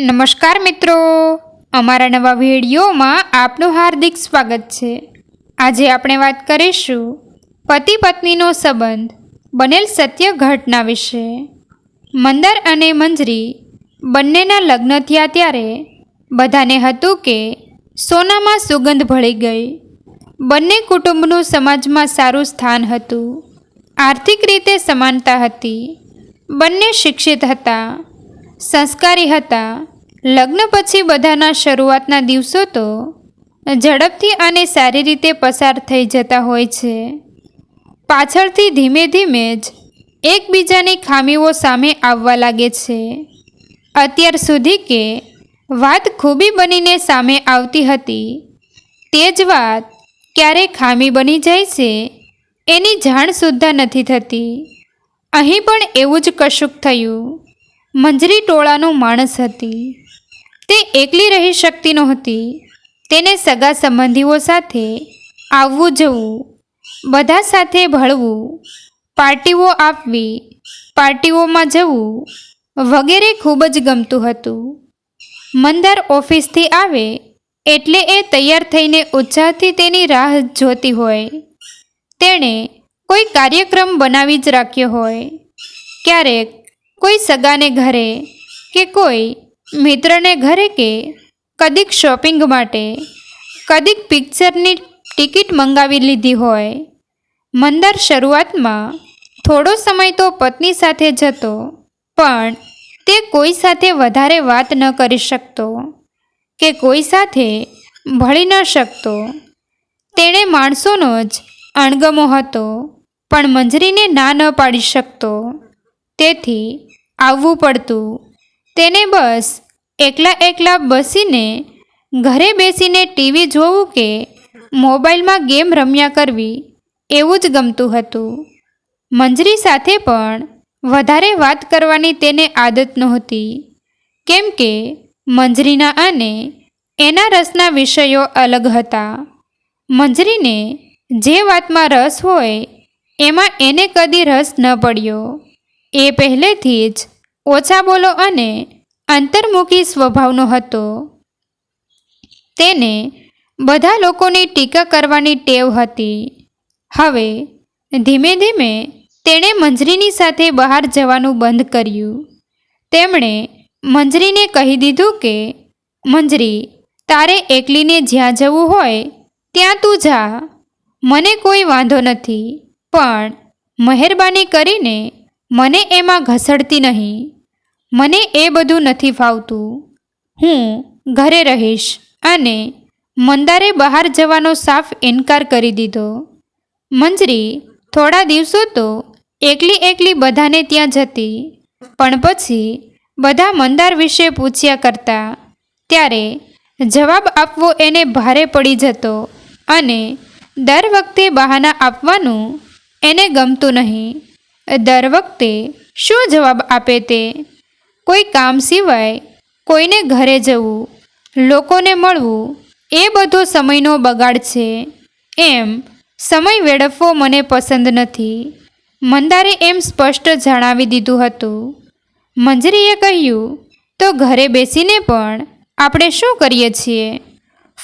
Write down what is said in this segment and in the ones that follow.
નમસ્કાર મિત્રો. અમારા નવા વિડીયોમાં આપનું હાર્દિક સ્વાગત છે. આજે આપણે વાત કરીશું પતિ પત્નીનો સંબંધ બનેલ સત્ય ઘટના વિશે. મંદર અને મંજરી બંનેના લગ્ન થયા ત્યારે બધાને હતું કે સોનામાં સુગંધ ભળી ગઈ. બંને કુટુંબનું સમાજમાં સારું સ્થાન હતું. આર્થિક રીતે સમાનતા હતી. બંને શિક્ષિત હતા, સંસ્કારી હતા લગ્ન પછી બધાના શરૂઆતના દિવસો તો ઝડપથી અને સારી રીતે પસાર થઈ જતા હોય છે. પાછળથી ધીમે ધીમે જ એકબીજાની ખામીઓ સામે આવવા લાગે છે. અત્યાર સુધી કે વાત ખૂબી બનીને સામે આવતી હતી. તે જ વાત ક્યારે ખામી બની જાય છે એની જાણ સુદ્ધા નથી થતી. અહીં પણ એવું જ કશુંક થયું. મંજરી ટોળાનું માણસ હતી. તે એકલી રહી શકતી નહોતી. તેને સગા સંબંધીઓ સાથે આવવું જવું, બધા સાથે ભળવું, પાર્ટીઓ આપવી, પાર્ટીઓમાં જવું વગેરે ખૂબ જ ગમતું હતું. મંદાર ઓફિસથી આવે એટલે એ તૈયાર થઈને ઉત્સાહથી તેની રાહ જોતી હોય. તેણે કોઈ કાર્યક્રમ બનાવી જ રાખ્યો હોય. ક્યારેક કોઈ સગાને ઘરે કે કોઈ મિત્રને ઘરે કે કદીક શોપિંગ માટે, કદીક પિક્ચરની ટિકિટ મંગાવી લીધી હોય. મંદર શરૂઆતમાં થોડો સમય તો પત્ની સાથે જતો પણ તે કોઈ સાથે વધારે વાત ન કરી શકતો કે કોઈ સાથે ભળી ન શકતો. તેણે માણસોનો જ અણગમો હતો, પણ મંજરીને ના ન પાડી શકતો. તેથી આવવું પડતું તેને બસ એકલા એકલા બસીને ઘરે બેસીને ટીવી જોવું કે મોબાઈલમાં ગેમ રમ્યા કરવી, એવું જ ગમતું હતું. મંજરી સાથે પણ વધારે વાત કરવાની તેને આદત નહોતી. કેમ કે મંજરીના અને એના રસના વિષયો અલગ હતા. મંજરીને જે વાતમાં રસ હોય, એમાં એને કદી રસ ન પડ્યો. એ પહેલેથી જ ઓછા બોલો અને અંતર્મુખી સ્વભાવનો હતો. તેને બધા લોકોની ટીકા કરવાની ટેવ હતી. હવે ધીમે ધીમે તેણે મંજરીની સાથે બહાર જવાનું બંધ કર્યું. તેમણે મંજરીને કહી દીધું કે, મંજરી, તારે એકલીને જ્યાં જવું હોય, ત્યાં તું જા. મને કોઈ વાંધો નથી. પણ મહેરબાની કરીને મને એમાં ઘસડતી નહીં. મને એ બધું નથી ફાવતું. હું ઘરે રહીશ અને મંદારે બહાર જવાનો સાફ ઇનકાર કરી દીધો. મંજરી, થોડા દિવસો તો એકલી એકલી બધાને ત્યાં જતી. પણ પછી બધા મંદાર વિશે પૂછ્યા કરતા. ત્યારે જવાબ આપવો એને ભારે પડી જતો અને દર વખતે બહાના આપવાનું એને ગમતું નહીં. દર વખતે શું જવાબ આપે તે કોઈ કામ સિવાય કોઈને ઘરે જવું, લોકોને મળવું, એ બધો સમયનો બગાડ છે. એમ સમય વેડફવો મને પસંદ નથી. મંદારે એમ સ્પષ્ટ જણાવી દીધું હતું. મંજરીએ કહ્યું, તો ઘરે બેસીને પણ આપણે શું કરીએ છીએ?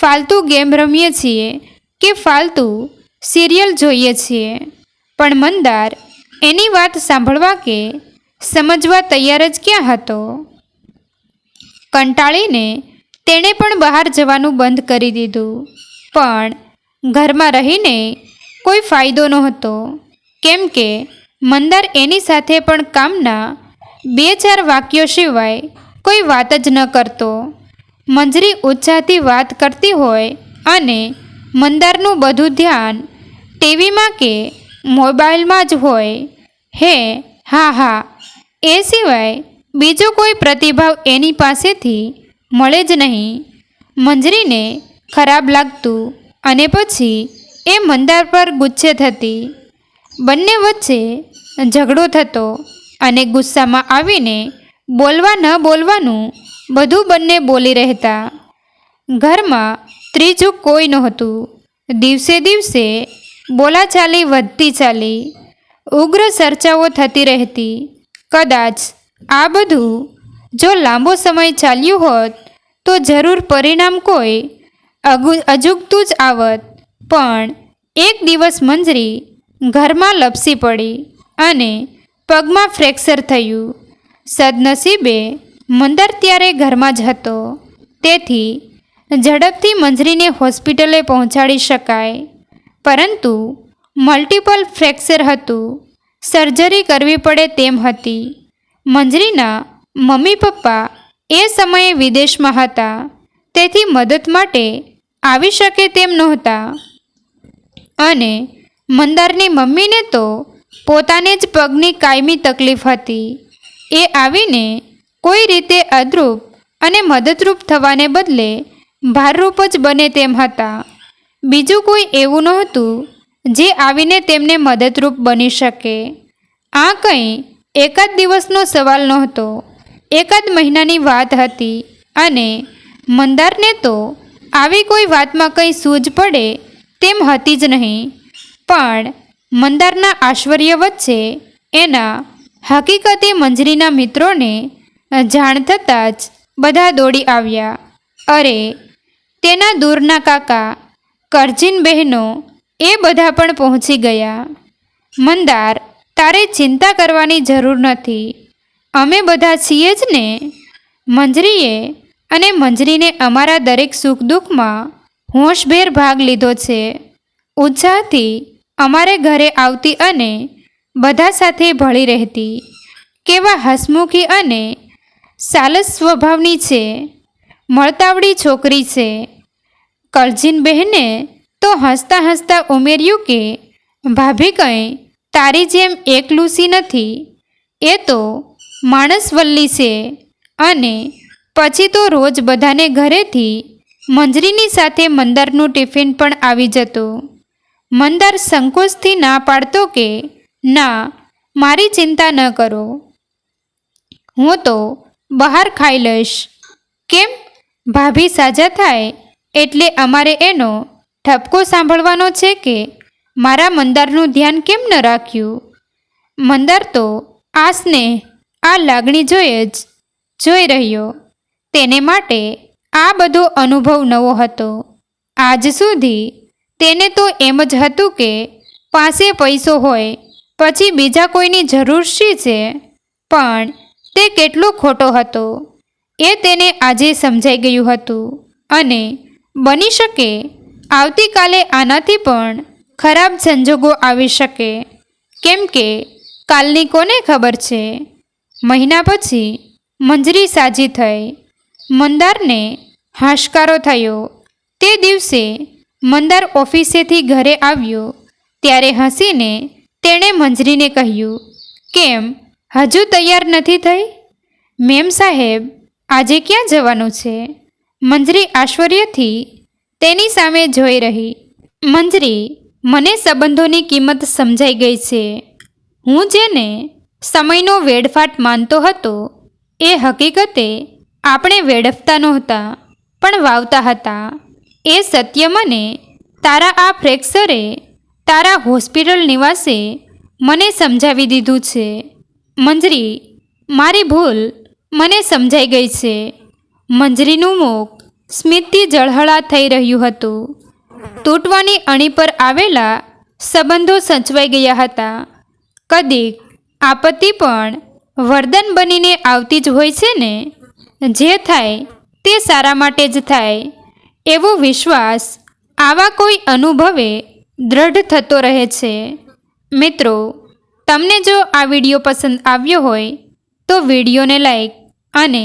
ફાલતુ ગેમ રમીએ છીએ કે ફાલતુ સિરિયલ જોઈએ છીએ? પણ મંદાર એની વાત સાંભળવા કે સમજવા તૈયાર જ ક્યાં હતો? કંટાળીને તેણે પણ બહાર જવાનું બંધ કરી દીધું. પણ ઘરમાં રહીને કોઈ ફાયદો નહોતો. કેમ કે મંદાર એની સાથે પણ કામના બે ચાર વાક્યો સિવાય કોઈ વાત જ ન કરતો. મંજરી ઉત્સાહથી વાત કરતી હોય અને મંદારનું બધું ધ્યાન ટીવીમાં કે મોબાઈલમાં જ હોય. હે, હા હા એ સિવાય બીજો કોઈ પ્રતિભાવ એની પાસેથી મળે જ નહીં. મંજરીને ખરાબ લાગતું અને પછી એ મંદાર પર ગુસ્સે થતી. બંને વચ્ચે ઝઘડો થતો અને ગુસ્સામાં આવીને બોલવા ન બોલવાનું બધું બંને બોલી રહેતા. ઘરમાં ત્રીજું કોઈ નહોતું. દિવસે દિવસે બોલાચાલી વધતી ચાલી ઉગ્ર ચર્ચાઓ થતી રહેતી. કદાચ આ બધું જો લાંબો સમય ચાલ્યું હોત, તો જરૂર પરિણામ કોઈ અગુ, અજુગતું જ આવત. પણ એક દિવસ મંજરી ઘરમાં લપસી પડી અને પગમાં ફ્રેક્ચર થયું. સદનસીબે મંદર ત્યારે ઘરમાં જ હતો. તેથી ઝડપથી મંજરીને હોસ્પિટલે પહોંચાડી શકાય. પરંતુ મલ્ટિપલ ફ્રેક્ચર હતું. સર્જરી કરવી પડે તેમ હતી. મંજરીના મમ્મી પપ્પા એ સમયે વિદેશમાં હતા. તેથી મદદ માટે આવી શકે તેમ નહોતા. અને મંદારની મમ્મીને તો પોતાને જ પગની કાયમી તકલીફ હતી. એ આવીને કોઈ રીતે અદરૂપ અને મદદરૂપ થવાને બદલે ભારરૂપ જ બને તેમ હતા. બીજું કોઈ એવું નહોતું જે આવીને તેમને મદદરૂપ બની શકે. આ કંઈ એકાદ દિવસનો સવાલ નહોતો. એકાદ મહિનાની વાત હતી અને મંદારને તો આવી કોઈ વાતમાં કંઈ સૂઝ પડે તેમ હતી જ નહીં. પણ મંદારના આશ્ચર્ય વચ્ચે એના હકીકતે મંજરીના મિત્રોને જાણ થતાં જ બધા દોડી આવ્યા. અરે, તેના દૂરના કાકા કરજીન બહેનો એ બધા પણ પહોંચી ગયા. મંદાર, તારે ચિંતા કરવાની જરૂર નથી. અમે બધા છીએ જ ને? મંજરીએ? અને મંજરીને અમારા દરેક સુખ દુઃખમાં હોશભેર ભાગ લીધો છે. ઉત્સાહથી અમારે ઘરે આવતી અને બધા સાથે ભળી રહેતી. કેવા હસમુખી અને સાલસ સ્વભાવની છે. મળતાવડી છોકરી છે. કરજીન બહેને તો હસતા હસતા ઉમેર્યું કે, ભાભી કંઈ, તારી જેમ એકલુસી નથી. એ તો માણસવલ્લી છે. અને પછી તો રોજ બધાને ઘરેથી મંજરીની સાથે મંદારનું ટિફિન પણ આવી જતું. મંદાર સંકોચથી ના પાડતો કે, ના, મારી ચિંતા ન કરો. હું તો બહાર ખાઈ લઈશ. કેમ? ભાભી સાજા થાય એટલે અમારે એનો ઠપકો સાંભળવાનો છે કે મારા મંદારનું ધ્યાન કેમ ન રાખ્યું? મંદાર તો આ સ્નેહ, આ લાગણી જોઈ જ જોઈ રહ્યો. તેને માટે આ બધો અનુભવ નવો હતો. આજ સુધી તેને તો એમ જ હતું કે પાસે પૈસો હોય, પછી બીજા કોઈની જરૂર શી છે? પણ તે કેટલો ખોટો હતો. એ તેને આજે સમજાઈ ગયું હતું. અને બની શકે આવતીકાલે આનાથી પણ ખરાબ સંજોગો આવી શકે. કેમ કે કાલની કોને ખબર છે? મહિના પછી મંજરી સાજી થઈ. મંદારને હાશકારો થયો. તે દિવસે મંદાર ઓફિસેથી ઘરે આવ્યો. ત્યારે હસીને તેણે મંજરીને કહ્યું, કેમ? હજુ તૈયાર નથી થઈ? મેમ સાહેબ, આજે ક્યાં જવાનું છે? મંજરી આશ્ચર્યથી તેની સામે જોઈ રહી. મંજરી, મને સંબંધોની કિંમત સમજાઈ ગઈ છે. હું જેને સમયનો વેડફાટ માનતો હતો, એ હકીકતે આપણે વેડફતા નહોતા, પણ વાવતા હતા. એ સત્ય મને તારા આ ફ્રેક્ચરે તારા હોસ્પિટલ નિવાસે મને સમજાવી દીધું છે. મંજરી, મારી ભૂલ મને સમજાઈ ગઈ છે. મંજરીનું મુખ સ્મિતથી જળહળા થઈ રહ્યું હતું. તૂટવાની અણી પર આવેલા સંબંધો સચવાઈ ગયા હતા. કદીક આપત્તિ પણ વરદાન બનીને આવતી જ હોય છે ને? જે થાય તે સારા માટે જ થાય. એવો વિશ્વાસ આવા કોઈ અનુભવે દ્રઢ થતો રહે છે. મિત્રો, તમને જો આ વીડિયો પસંદ આવ્યો હોય તો વિડીયોને લાઈક અને